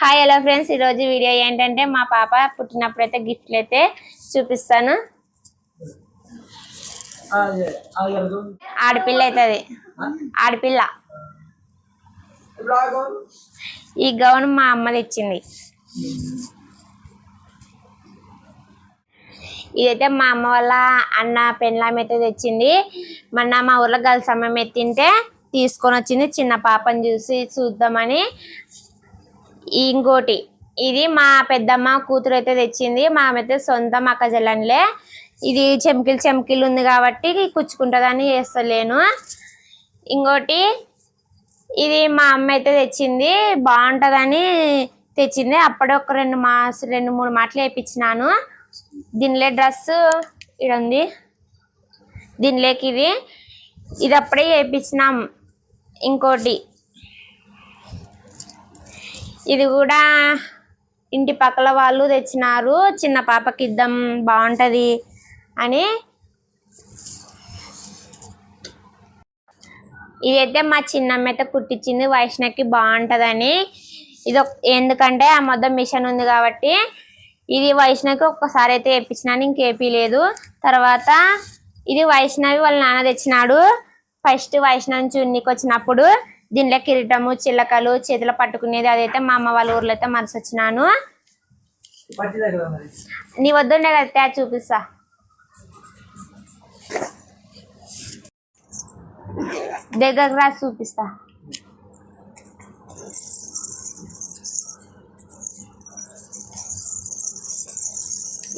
Hi hello friends ఈ రోజు video ఏంటంటే మా పాప పుట్టినప్పుడు అయితే గిఫ్ట్లు అయితే చూపిస్తాను. ఆడపిల్ల అవుతుంది. ఆడపిల్ల. ఈ గౌన్ మా అమ్మ తెచ్చింది. ఇదైతే మా అమ్మ వాళ్ళ అన్న పెళ్ళాం అయితే తెచ్చింది. మొన్న మా ఊర్లో గర్ల్స్ అమ్మాయి ఎత్తింటే తీసుకొని వచ్చింది చిన్న పాపని చూసి చూద్దామని. ఇంకోటి ఇది మా పెద్దమ్మ కూతురు అయితే తెచ్చింది. మా అయితే సొంతం అక్క చెల్లెన్లే. ఇది చెమ్కిలు చెమ్కిలు ఉంది కాబట్టి కుచ్చుకుంటుందని చేస్తలేను. ఇంకోటి ఇది మా అమ్మ అయితే తెచ్చింది. బాగుంటుందని తెచ్చింది. అప్పుడే ఒక రెండు మాస్ రెండు మూడు మాటలు వేయించినాను. దీనిలో డ్రెస్ ఇక్కడ ఉంది దీనిలోకి ఇది. ఇది అప్పుడే వేయించినాం. ఇంకోటి. ఇది కూడా ఇంటి పక్కల వాళ్ళు తెచ్చినారు. చిన్న పాపకి ఇద్దాం బాగుంటుంది అని. ఇదైతే మా చిన్నమ్మ అయితే కుట్టించింది. వైష్ణవికి బాగుంటుందని. ఇది ఒక- ఎందుకంటే ఆ మొత్తం మిషన్ ఉంది కాబట్టి ఇది వైష్ణవికి ఒక్కసారి అయితే వేయించినాను ఇంకేపీ లేదు. తర్వాత ఇది వైష్ణవి వాళ్ళ నాన్న తెచ్చినాడు. ఫస్ట్ వైష్ణవి చున్నీకి వచ్చినప్పుడు దీనిలో కిరీటము చిల్లకలు చేతిలో పట్టుకునేది అదైతే మా అమ్మ వాళ్ళ ఊర్లో అయితే మనసు వచ్చినాను. నీ వద్దుండే కదా చూపిస్తా. దగ్గరకు రాసి చూపిస్తా.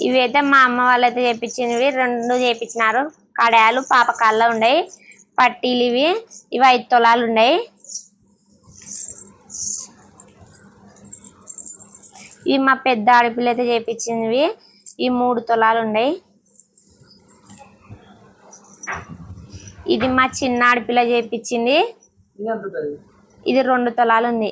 ఇవి అయితే మా అమ్మ వాళ్ళైతే చేపించినవి రెండు చేపించినారు. కడాయాలు పాప కళ్ళ ఉన్నాయి పట్టీలు ఇవి. ఇవి ఐదు తొలాలు ఉన్నాయి. ఇవి మా పెద్ద ఆడపిల్ల అయితే చేపించినవి ఈ మూడు తొలాలు ఉన్నాయి. ఇది మా చిన్న ఆడపిల్ల చేపించింది. ఇది రెండు తొలాలు ఉంది.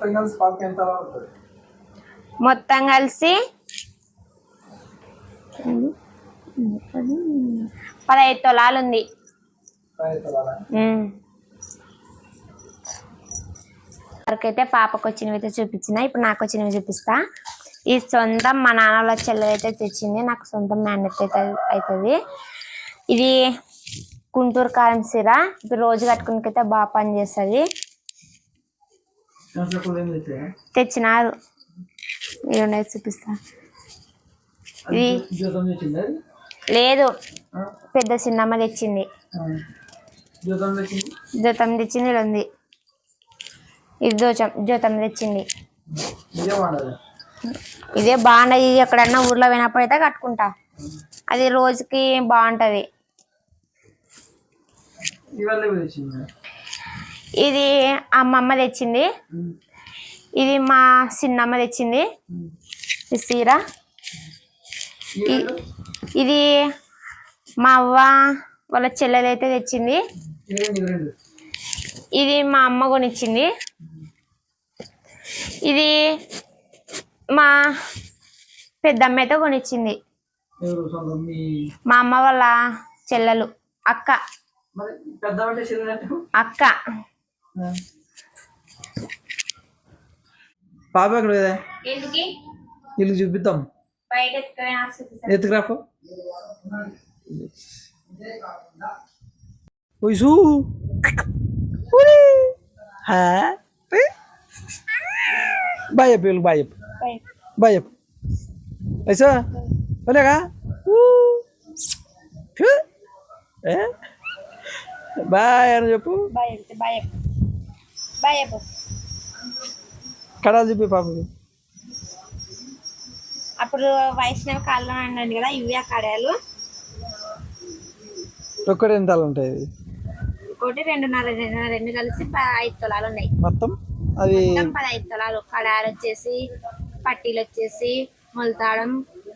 మొత్తం కలిసి పాపకి ఎంత అవుతుంది? మొత్తం కలిసి పదహైదు తొలాలు ఉంది. వరకైతే పాపకు వచ్చినవి అయితే చూపించిన. ఇప్పుడు నాకు వచ్చినవి చూపిస్తా. ఈ సొంతం మా నాన్న వాళ్ళ చెల్లెలు అయితే తెచ్చింది. నాకు సొంతం నాణ్యత అయితే అవుతుంది. ఇది గుంటూరు కారం సిర. ఇప్పుడు రోజు కట్టుకునికైతే బాగా పని చేస్తుంది తెచ్చినారు. ఇవి చూపిస్తా ఇది? లేదు? పెద్ద చిన్నమ్మ తెచ్చింది. జీతం తెచ్చింది? ఉంది ఇది దోచం జతం తెచ్చింది. ఇదే బాగుండదు ఇది ఎక్కడన్నా ఊర్లో పోయినప్పుడు అయితే కట్టుకుంటా. అది రోజుకి బాగుంటది. ఇది అమ్మమ్మ తెచ్చింది. ఇది మా చిన్నమ్మ తెచ్చింది. ఈ చీర? ఇది మా అవ్వ వాళ్ళ చెల్లెలు అయితే తెచ్చింది. ఇది మా అమ్మ కొనిచ్చింది. ఇది మా పెద్దమ్మ అయితే కొనిచ్చింది. మీ అమ్మ వాళ్ళ చెల్లెలు. అక్క. అక్క. పాప ఎక్కడ కదా వీళ్ళకి చూపిద్దాం. ఎత్తుకురాపు ఉయ్సు బాయ్ చెప్పు వీళ్ళకి బాయ్ చెప్పు. బాయ్ చెప్పు. ఐసా పోలేగా బాయ్ అని చెప్పు. బాయ్ బాయ్ బాయ్ కడాలు చెప్పి పాపకి. అప్పుడు వైష్ణవ కాళ్ళు అన్నాడు కదా ఇవి ఆ కడాలు. ఒక్కటి ఎంతాలు ఉంటాయి? ఒకటి రెండున్నర రెండు కలిసి ఐదు తులాలు ఉన్నాయి. మొత్తం? అది పదహైదు తులాలు. కడాలు వచ్చేసి పట్టీలు వచ్చేసి మొలతాడం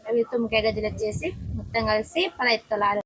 అవి తుమ్మకాయ గజ్జలు వచ్చేసి మొత్తం కలిసి పదహైదు తులాలు.